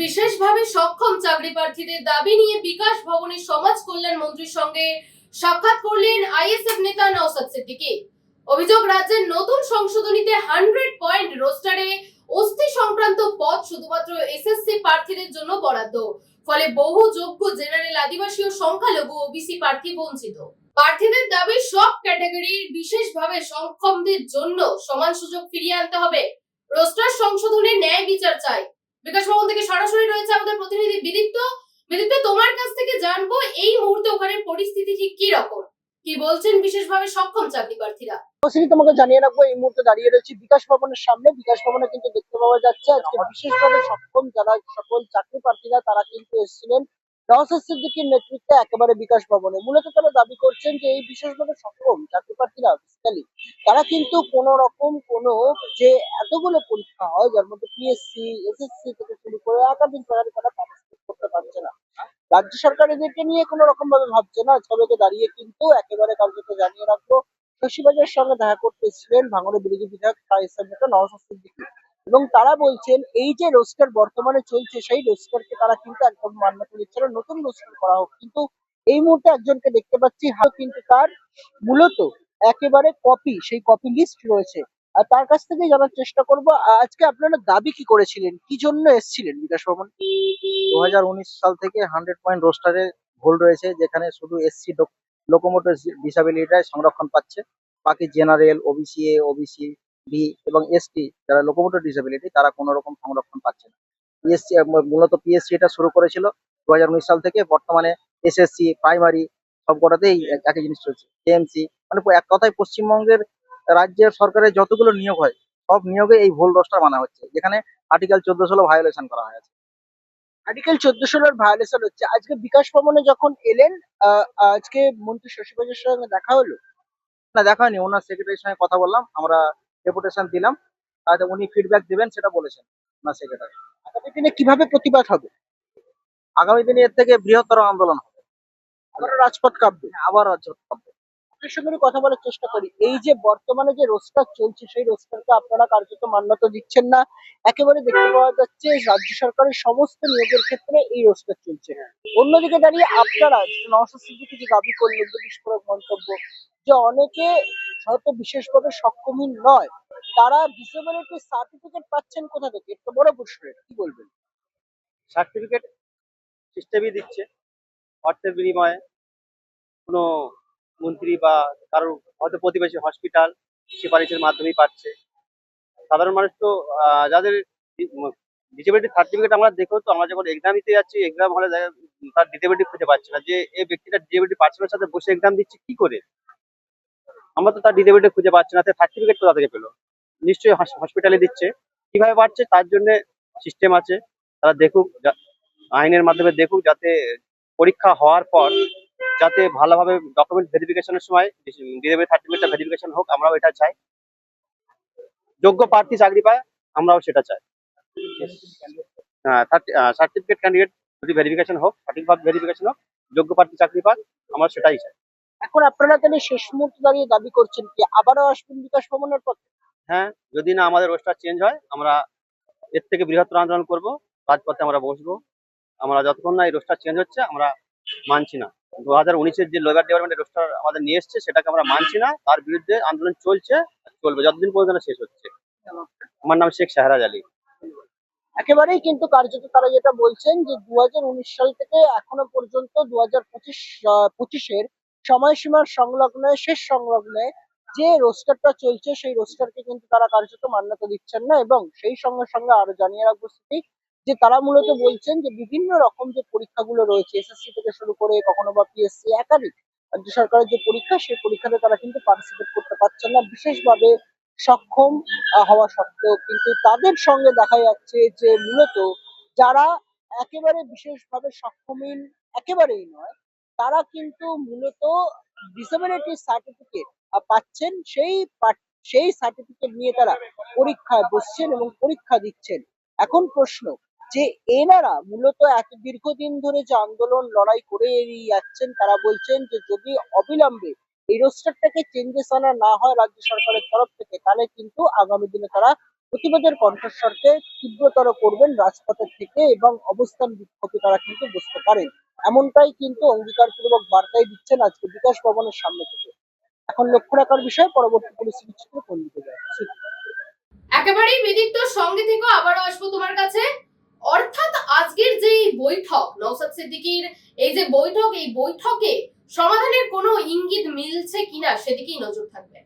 বিশেষভাবে সক্ষম চাকরি প্রার্থীদের দাবি নিয়ে বিকাশ ভবনের সমাজ কল্যাণ মন্ত্রীর সঙ্গে সাক্ষাৎ করলেন আইএসএফ নেতা নওসাদ সিদ্দিকী। অভিযোগ, রাজ্যের নতুন সংশোধনীতে হান্ড্রেড পয়েন্ট রোস্টারে অস্থি সংক্রান্ত পদ শুধুমাত্র এসএসসি প্রার্থীদের জন্য বরাদ্দ। ফলে বহু যোগ্য জেনারেল আদিবাসী ও সংখ্যালঘু ওবিসি প্রার্থী বঞ্চিত। প্রার্থীদের দাবি, সব ক্যাটাগরির বিশেষভাবে সক্ষমদের জন্য সমান সুযোগ ফিরিয়ে আনতে হবে। রোস্টার সংশোধনে ন্যায় বিচার চাই। বিকাশ ভবন থেকে সরাসরি রয়েছে আমাদের প্রতিনিধি বিদীপ্ত। বিদীপ্ত, তোমার কাছ থেকে জানব এই মুহূর্তে ওখানে পরিস্থিতি ঠিক কি রকম? কি বলছেন বিশেষভাবে সক্ষম চাকরি প্রার্থীরা অবশ্যই তোমাকে জানিয়ে রাখব, এই মুহূর্তে দাঁড়িয়ে রয়েছি বিকাশ ভবনের সামনে। বিকাশ ভবনে কিন্তু দেখতে পাওয়া যাচ্ছে আজকে বিশেষভাবে সক্ষম যারা, সকল চাকরি প্রার্থীরা তারা কিন্তু এসেছিলেন। নওসাদ সিদ্দিকীর নেতৃত্বে একেবারে বিকাশ ভবনে। মূলত তারা দাবি করছেন যে এই বিশেষভাবে সক্ষম চাকরি প্রার্থীরা বেসিক্যালি তারা কিন্তু কোন রকম কোন যে এতগুলো পরীক্ষা হয়, যার মধ্যে পিএসসি এসএসসি থেকে শুরু করে একাধিক তারা পার্টিসিপেট করতে পারছে না। রাজ্য সরকার এদেরকে নিয়ে কোনো রকম ভাবে ভাবছে না। সবাইকে দাঁড়িয়ে কিন্তু একেবারে কার্যত জানিয়ে রাখব শশীবাজার সঙ্গে দেখা করতে এসেছিলেন ভাঙড়ের বিরোধী বিধায়ক নেতা নওশাদ সিদ্দিকী। এবং তারা বলছেন, এই যে রোস্টার বর্তমানে চলছে, সেই রোস্টারকে তারা কিন্তু একদম মান্যতা দিচ্ছে না। নতুন রোস্টার করা হোক। কিন্তু এই মুহূর্তে একজনকে দেখতে পাচ্ছি কিন্তু তার মূলত একেবারে কপি সেই কপি লিস্ট রয়েছে। আর তার কাছ থেকে জানার চেষ্টা করব, আজকে আপনারা দাবি কি করেছিলেন? কি জন্য এসেছিলেন বিকাশ ভবন? দু সাল থেকে হান্ড্রেড পয়েন্ট রোস্টারে ভুল রয়েছে, যেখানে শুধু এসসি লোকোমোটর ডিসাবিলিটিরাই সংরক্ষণ পাচ্ছে। বাকি general OBC A OBC B এবং এসটি যারা লোকোমোটর ডিসাবিলিটি তারা কোনো রকম সংরক্ষণ পাচ্ছে না। পিএসসি মূলত পিএসসি এটা শুরু করেছিল দুহাজার উনিশ সাল থেকে বর্তমানে এসএসসি প্রাইমারি সব কটাতেই একই জিনিস চলছে। এএমসি মানে এক কথায় পশ্চিমবঙ্গের রাজ্যের সরকারের যতগুলো নিয়োগ হয় সব নিয়োগে এই ভুল রোস্টার মানা হচ্ছে। যেখানে আর্টিকেল চোদ্দ ষোলো ভায়োলেশন করা হয়েছে। আর্টিকেল চোদ্দ ষোলোর ভায়োলেশন হচ্ছে। আজকে বিকাশ ভবনে যখন এলেন আহ, আজকে মন্ত্রী শশীবাজার সঙ্গে দেখা হলো? না দেখা হয়নি। ওনার সেক্রেটারির সঙ্গে কথা বললাম। আমরা ডেপুটেশন দিলাম আর উনি ফিডব্যাক দিবেন, সেটা বলেছেন না সেক্রেটারি আগামী দিনে কীভাবে প্রতিবাদ হবে? আগামী দিনে এর থেকে বৃহত্তর আন্দোলন হবে। আবারও রাজপথ কাঁপবে। আবার রাজপথ সঙ্গে কথা বলার চেষ্টা করি। এই যে বর্তমানে যে রোস্টার চলছে, সেই রোস্টারকে আপনারা কার্যত মান্যতা দিচ্ছেন না। একেবারে দেখতে পাওয়া যাচ্ছে, রাজ্য সরকারের সমস্ত নিয়োগের ক্ষেত্রে এই রোস্টার চলছে। অন্যদিকে দাঁড়িয়ে আপনারা, নওশাদ যে দাবি করলেন, যে বিস্ফোরক মন্তব্য, যে অনেকে হয়তো বিশেষভাবে সক্ষমই নয়। তারা ডিসেবিলিটি সার্টিফিকেট পাচ্ছেন কোথা থেকে? একটা বড় প্রশ্ন, কি বলবেন? সার্টিফিকেট সিস্টেমই দিচ্ছে। অর্থের বিনিময়ে কোনো মন্ত্রী বা কারোর হয়তো প্রতিবেশী হসপিটাল সুপারিশের মাধ্যমেই পাচ্ছে। সাধারণ মানুষ তো যাদের ডিসেবিলিটি সার্টিফিকেট আমরা দেখেও তো আমরা যখন এক্সাম দিতে যাচ্ছি এক্সাম হলে তার ডিসেবিলিটি খুঁজে পাচ্ছে না। যে এই ব্যক্তিটা ডিসেবিলিটি পার্সনের সাথে বসে এক্সাম দিচ্ছে কি করে? আমরা তো তার ডিসেবিলিটি খুঁজে পাচ্ছি না সার্টিফিকেট কোথা থেকে পেল? নিশ্চয়ই হসপিটালে দিচ্ছে। কীভাবে পাচ্ছে তার জন্য সিস্টেম আছে। তারা দেখুক আইনের মাধ্যমে দেখুক, যাতে পরীক্ষা হওয়ার পর যাতে ভালোভাবে ডকুমেন্ট ভেরিফিকেশনের সময় ডিসেবল সার্টিফিকেটটা ভেরিফিকেশন হোক, আমরাও এটা চাই। যোগ্য প্রার্থী চাকরি পায়, আমরাও সেটা চাই। হ্যাঁ সার্টিফিকেট ক্যান্ডিডেট যদি ভেরিফিকেশন হোক, সঠিকভাবে ভেরিফিকেশন হোক, যোগ্য প্রার্থী চাকরি পাক, আমরা সেটাই চাই। এখন আপনারা তাহলে শেষ মুহূর্তে দাঁড়িয়ে দাবি করছেন কি আবারও আসবেন বিকাশ ভবনের পক্ষে? হ্যাঁ যদি না আমাদের রোস্টার চেঞ্জ হয় আমরা এর থেকে বৃহত্তর আন্দোলন করব রাজপথে আমরা বসবো। আমরা যতক্ষণ না এই রোস্টার চেঞ্জ হচ্ছে আমরা মানছি না। দু হাজার উনিশের যে লেবার ডিপার্টমেন্টের রোস্টার আমাদের নিয়ে এসছে সেটাকে আমরা মানছি না। তার বিরুদ্ধে আন্দোলন চলছে চলবে। যতদিন পর্যন্ত শেষ হচ্ছে। আমার নাম শেখ শাহরাজ আলী। একেবারেই কিন্তু কার্যত তারা যেটা বলছেন যে দু হাজার উনিশ সাল থেকে এখনও পর্যন্ত দু হাজার পঁচিশ পঁচিশের সময়সীমার সংলগ্নে, শেষ সংলগ্নে, যে রোস্টারটা চলছে সেই রোস্টারকে কিন্তু তারা কার্যত মান্যতা দিচ্ছেন না এবং সেই সঙ্গে সঙ্গে আরও জানিয়ে রাখব স্মৃতি যে তারা মূলত বলছেন যে বিভিন্ন রকম যে পরীক্ষাগুলো রয়েছে এসএসসি থেকে শুরু করে কখনো বা পিএসসি একাধিক রাজ্য সরকারের যে পরীক্ষা, সেই পরীক্ষাতে তারা কিন্তু পার্টিসিপেট করতে পারছেন না। বিশেষভাবে সক্ষম হওয়া সত্ত্বেও কিন্তু তাদের সঙ্গে দেখা যাচ্ছে যে মূলত যারা একেবারে বিশেষভাবে সক্ষমহীন, একেবারেই নয় তারা কিন্তু মূলত ডিসেবিলিটি সার্টিফিকেট পাচ্ছেন সেই সেই সার্টিফিকেট নিয়ে তারা পরীক্ষায় বসছেন এবং পরীক্ষা দিচ্ছেন। এখন প্রশ্ন, যে এনারা মূলত এত দীর্ঘদিন ধরে যে আন্দোলন লড়াই করে এড়িয়ে যাচ্ছেন, তারা বলছেন যে যদি অবিলম্বে এই রোস্টারটাকে চেঞ্জেস আনা না হয় রাজ্য সরকারের তরফ থেকে, তাহলে কিন্তু আগামী দিনে তারা প্রতিবাদের কণ্ঠস্বরকে তীব্রতর করবেন রাজপথের থেকে এবং অবস্থান বিক্ষোভে তারা কিন্তু বুঝতে পারেন। এমনটাই কিন্তু অঙ্গীকারপূর্বক বার্তাই দিচ্ছেন আজকে বিকাশ ভবনের সামনে থেকে। এখন লক্ষ্য রাখার বিষয়, পরবর্তী পরিস্থিতি চিত্র কোন দিকে যায়? একেবারেই বিদিত সঙ্গে থেকে আবারও আসব তোমার কাছে। অর্থাৎ আজকের যে বৈঠক নওসাদ সিদ্দিকীর এই যে বৈঠক, এই বৈঠকে সমাধানের কোনো ইঙ্গিত মিলছে কিনা সেদিকেই নজর থাকবে।